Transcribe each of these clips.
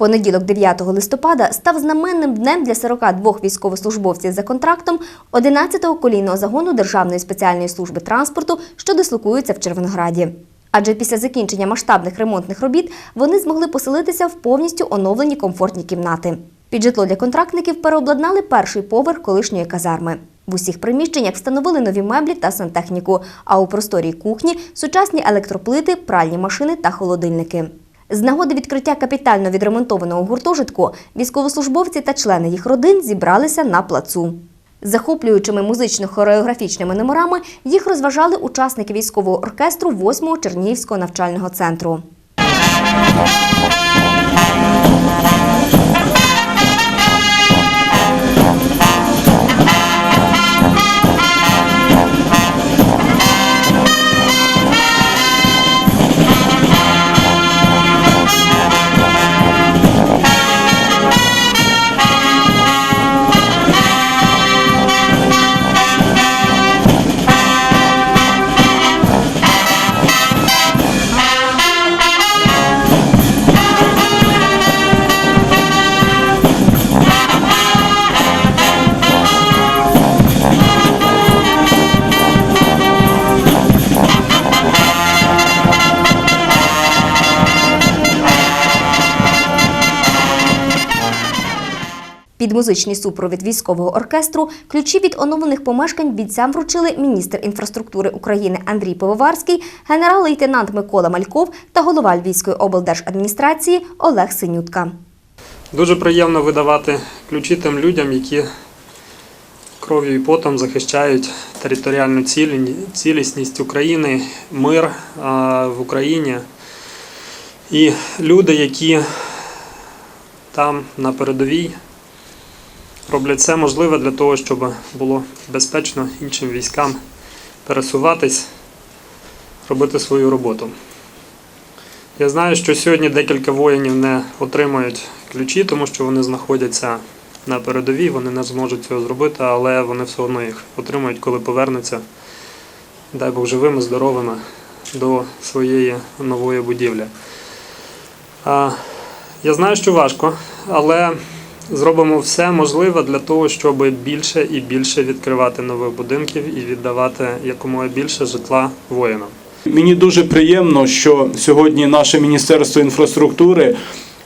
Понеділок, 9 листопада, став знаменним днем для 42 військовослужбовців за контрактом 11-го колійного загону Державної спеціальної служби транспорту, що дислокується в Червонограді. Адже після закінчення масштабних ремонтних робіт вони змогли поселитися в повністю оновлені комфортні кімнати. Під житло для контрактників переобладнали перший поверх колишньої казарми. В усіх приміщеннях встановили нові меблі та сантехніку, а у просторій кухні сучасні електроплити, пральні машини та холодильники. З нагоди відкриття капітально відремонтованого гуртожитку військовослужбовці та члени їх родин зібралися на плацу. Захоплюючими музично-хореографічними номерами їх розважали учасники військового оркестру 8-го Чернігівського навчального центру. Під музичний супровід військового оркестру ключі від оновлених помешкань бійцям вручили міністр інфраструктури України Андрій Пивоварський, генерал-лейтенант Микола Мальков та голова Львівської облдержадміністрації Олег Синютка. Дуже приємно видавати ключі тим людям, які кров'ю і потом захищають територіальну цілісність України, мир в Україні. І люди, які там на передовій роблять все можливе для того, щоб було безпечно іншим військам пересуватись, робити свою роботу. Я знаю, що сьогодні декілька воїнів не отримують ключі, тому що вони знаходяться на передовій, вони не зможуть цього зробити, але вони все одно їх отримують, коли повернуться, дай Бог живими, здоровими до своєї нової будівлі. Я знаю, що важко, але зробимо все можливе для того, щоб більше і більше відкривати нових будинків і віддавати якомога більше житла воїнам. Мені дуже приємно, що сьогодні наше Міністерство інфраструктури,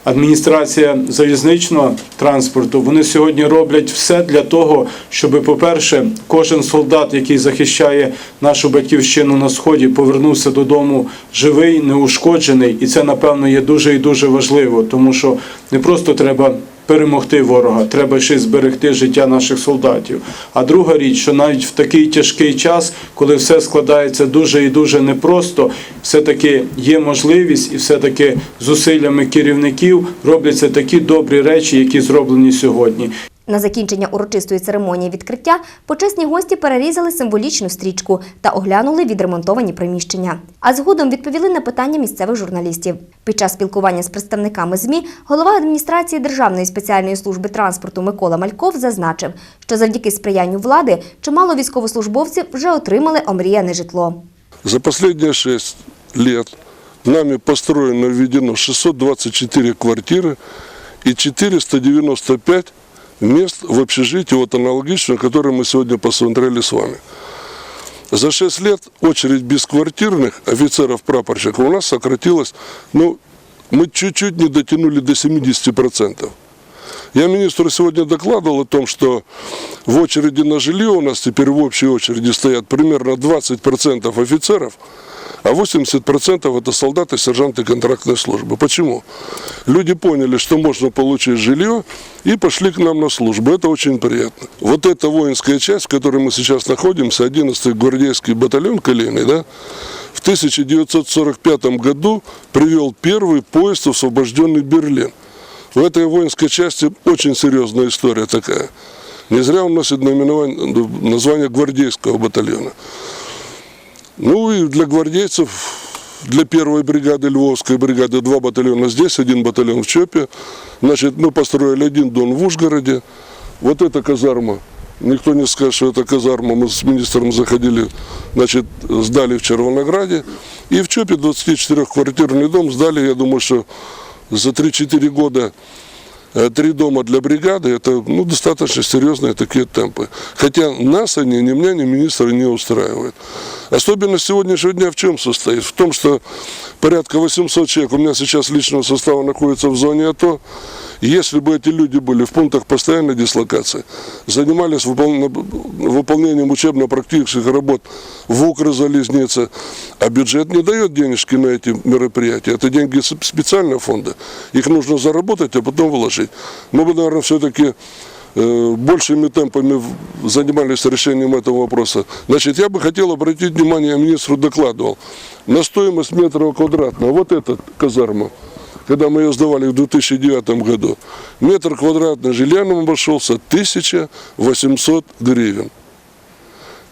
адміністрація залізничного транспорту, вони сьогодні роблять все для того, щоб, по-перше, кожен солдат, який захищає нашу батьківщину на сході, повернувся додому живий, неушкоджений, і це напевно є дуже і дуже важливо, тому що не просто треба перемогти ворога, треба ще зберегти життя наших солдатів. А друга річ, що навіть в такий тяжкий час, коли все складається дуже і дуже непросто, все-таки є можливість і все-таки зусиллями керівників робляться такі добрі речі, які зроблені сьогодні. На закінчення урочистої церемонії відкриття почесні гості перерізали символічну стрічку та оглянули відремонтовані приміщення. А згодом відповіли на питання місцевих журналістів. Під час спілкування з представниками ЗМІ голова адміністрації Державної спеціальної служби транспорту Микола Мальков зазначив, що завдяки сприянню влади чимало військовослужбовців вже отримали омріяне житло. За последние 6 лет нами построено введено 624 квартиры и 495 мест в общежитии, вот аналогично, которые мы сегодня посмотрели с вами. За 6 лет очередь бесквартирных офицеров-прапорщиков у нас сократилась, ну, мы чуть-чуть не дотянули до 70%. Я министру сегодня докладывал о том, что в очереди на жилье у нас теперь в общей очереди стоят примерно 20% офицеров, а 80% это солдаты, сержанты контрактной службы. Почему? Люди поняли, что можно получить жилье и пошли к нам на службу. Это очень приятно. Вот эта воинская часть, в которой мы сейчас находимся, 11-й гвардейский батальон колейный, да, в 1945 году привел первый поезд в освобожденный Берлин. В этой воинской части очень серьезная история такая. Не зря он носит наименование, название гвардейского батальона. Ну и для гвардейцев, для первой бригады, Львовской бригады, два батальона здесь, один батальон в ЧОПе. Значит, мы построили один дом в Ужгороде. Вот эта казарма. Никто не скажет, что это казарма. Мы с министром заходили, значит, сдали в Червонограде. И в ЧОПе 24-квартирный дом сдали, я думаю, что за 3-4 года э, три дома для бригады, это ну, достаточно серьезные такие темпы. Хотя нас они, ни меня, ни министра не устраивают. Особенность сегодняшнего дня в чем состоит? В том, что порядка 800 человек у меня сейчас личного состава находится в зоне АТО. Если бы эти люди были в пунктах постоянной дислокации, занимались выпол- выполнением учебно-практических работ в Укрзалезнице, а бюджет не дает денежки на эти мероприятия. Это деньги специального фонда. Их нужно заработать, а потом вложить. Мы бы, наверное, все-таки э, большими темпами занимались решением этого вопроса. Значит, я бы хотел обратить внимание, я министру докладывал, на стоимость метра квадратного. Вот эта казарма, когда мы ее сдавали в 2009 году, метр квадратный жилья нам обошелся 1800 гривен.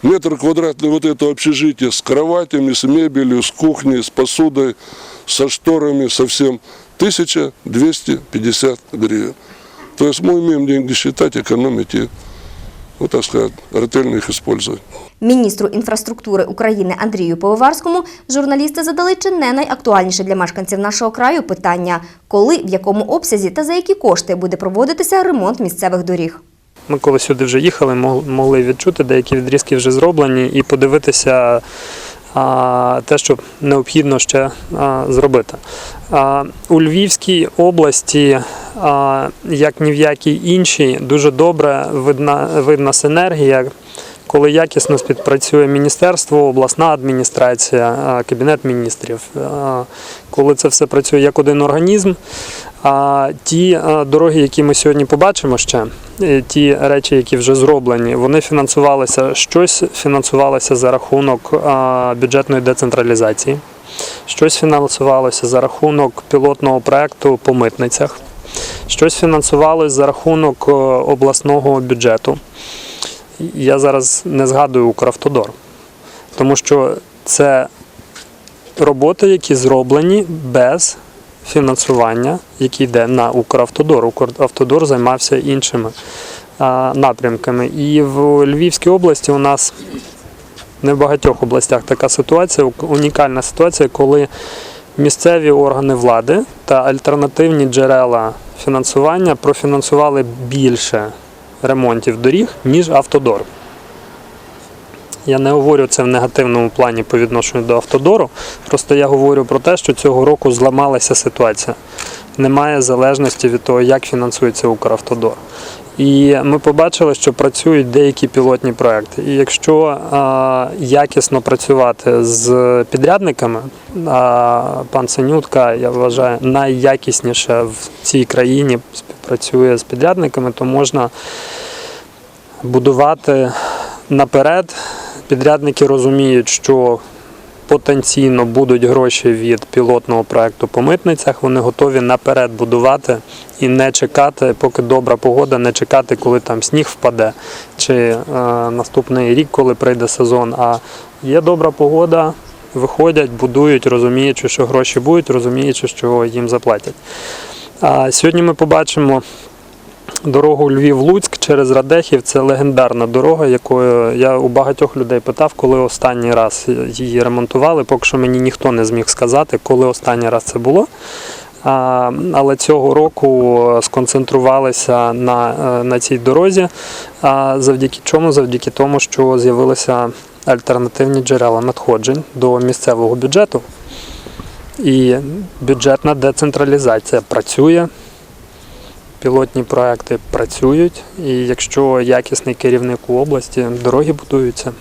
Метр квадратный вот это общежитие с кроватями, с мебелью, с кухней, с посудой, со шторами, со всем 1250 гривен. То есть мы умеем деньги считать, экономить и, вот так сказать, ретельно их использовать. Міністру інфраструктури України Андрію Пивоварському журналісти задали чи не найактуальніше для мешканців нашого краю питання, коли, в якому обсязі та за які кошти буде проводитися ремонт місцевих доріг. Ми коли сюди вже їхали, могли відчути, деякі відрізки вже зроблені, і подивитися те, що необхідно ще зробити. У Львівській області, як ні в якій іншій, дуже добре видна, видна синергія. Коли якісно співпрацює міністерство, обласна адміністрація, кабінет міністрів, коли це все працює як один організм, а ті дороги, які ми сьогодні побачимо ще, ті речі, які вже зроблені, вони фінансувалися, щось фінансувалося за рахунок бюджетної децентралізації, щось фінансувалося за рахунок пілотного проекту по митницях, щось фінансувалося за рахунок обласного бюджету. Я зараз не згадую Укравтодор, тому що це роботи, які зроблені без фінансування, яке йде на Укравтодор. Укравтодор займався іншими напрямками. І в Львівській області у нас не в багатьох областях така ситуація, унікальна ситуація, коли місцеві органи влади та альтернативні джерела фінансування профінансували більше ремонтів доріг, ніж автодор. Я не говорю це в негативному плані по відношенню до автодору. Просто я говорю про те, що цього року зламалася ситуація. Немає залежності від того, як фінансується Укравтодор. І ми побачили, що працюють деякі пілотні проекти. І якщо а, якісно працювати з підрядниками, а, пан Синютка, я вважаю, найякісніше в цій країні співпрацює з підрядниками, то можна будувати наперед. Підрядники розуміють, що потенційно будуть гроші від пілотного проекту по митницях. Вони готові наперед будувати і не чекати, поки добра погода, не чекати, коли там сніг впаде, чи е, наступний рік, коли прийде сезон. А є добра погода, виходять, будують, розуміючи, що гроші будуть, розуміючи, що їм заплатять. Сьогодні ми побачимо Дорогу Львів-Луцьк через Радехів це легендарна дорога, якою я у багатьох людей питав, коли останній раз її ремонтували. Поки що мені ніхто не зміг сказати, коли останній раз це було. Але цього року сконцентрувалися на, е, на цій дорозі. Завдяки чому? Завдяки тому, що з'явилися альтернативні джерела надходжень до місцевого бюджету. І бюджетна децентралізація працює пілотні проекти працюють, і якщо якісний керівник у області, дороги будуються.